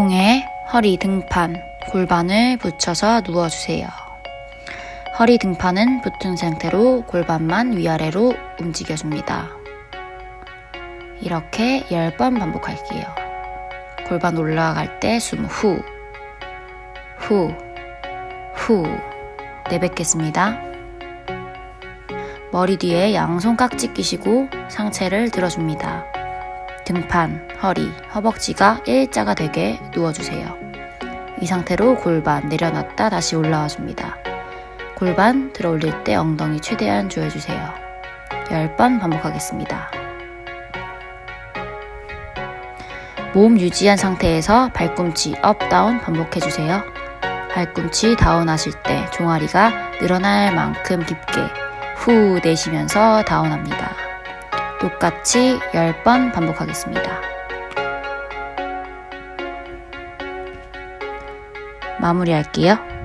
등에 허리 등판, 골반을 붙여서 누워주세요. 허리 등판은 붙은 상태로 골반만 위아래로 움직여줍니다. 이렇게 10번 반복할게요. 골반 올라갈 때 숨 후, 후, 후. 내뱉겠습니다. 머리 뒤에 양손 깍지 끼시고 상체를 들어줍니다. 등판, 허리, 허벅지가 일자가 되게 누워주세요. 이 상태로 골반 내려놨다 다시 올라와 줍니다. 골반 들어 올릴 때 엉덩이 최대한 조여주세요. 10번 반복하겠습니다. 몸 유지한 상태에서 발꿈치 업 다운 반복해주세요. 발꿈치 다운 하실 때 종아리가 늘어날 만큼 깊게 후 내쉬면서 다운합니다. 똑같이 10번 반복하겠습니다. 마무리할게요.